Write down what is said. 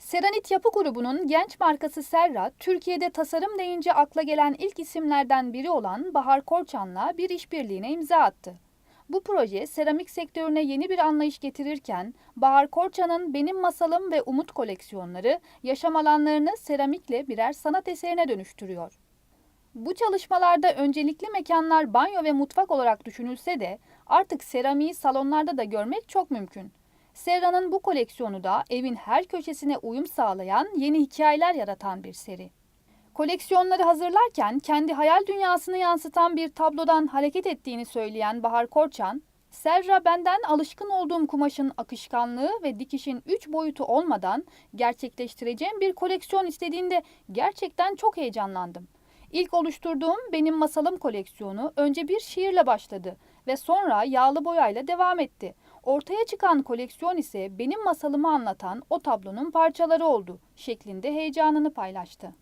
Seranit Yapı Grubu'nun genç markası Serra, Türkiye'de tasarım deyince akla gelen ilk isimlerden biri olan Bahar Korçan'la bir işbirliğine imza attı. Bu proje seramik sektörüne yeni bir anlayış getirirken Bahar Korçan'ın Benim Masalım ve Umut koleksiyonları yaşam alanlarını seramikle birer sanat eserine dönüştürüyor. Bu çalışmalarda öncelikli mekanlar banyo ve mutfak olarak düşünülse de artık seramiği salonlarda da görmek çok mümkün. Serra'nın bu koleksiyonu da evin her köşesine uyum sağlayan yeni hikayeler yaratan bir seri. Koleksiyonları hazırlarken kendi hayal dünyasını yansıtan bir tablodan hareket ettiğini söyleyen Bahar Korçan, Serra benden alışkın olduğum kumaşın akışkanlığı ve dikişin üç boyutu olmadan gerçekleştireceğim bir koleksiyon istediğinde gerçekten çok heyecanlandım. İlk oluşturduğum Benim Masalım koleksiyonu önce bir şiirle başladı ve sonra yağlı boyayla devam etti. Ortaya çıkan koleksiyon ise benim masalımı anlatan o tablonun parçaları oldu şeklinde heyecanını paylaştı.